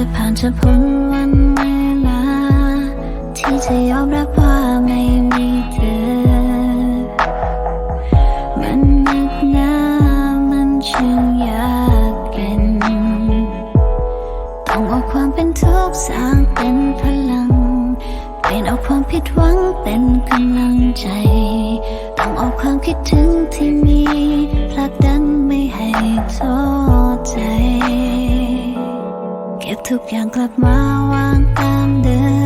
จะผ่านจะพ้นวันเวลา ที่จะยอมรับว่าไม่มีเธอ มันนักนามันช่างยากเย็นต้องเอาความเป็นทุกข์สร้างเป็นพลัง เป็นเอาความผิดหวังเป็นกำลังใจ ต้องเอาความคิดถึงที่มีผลักดัน ทุกอย่างกลับมาวางตามเดิม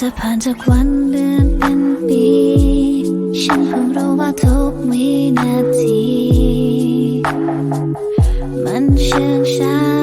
จะผ่านจากวันเดือนเป็นปี ฉันคงรู้ว่าทุกวินาที มันเชื่องช้า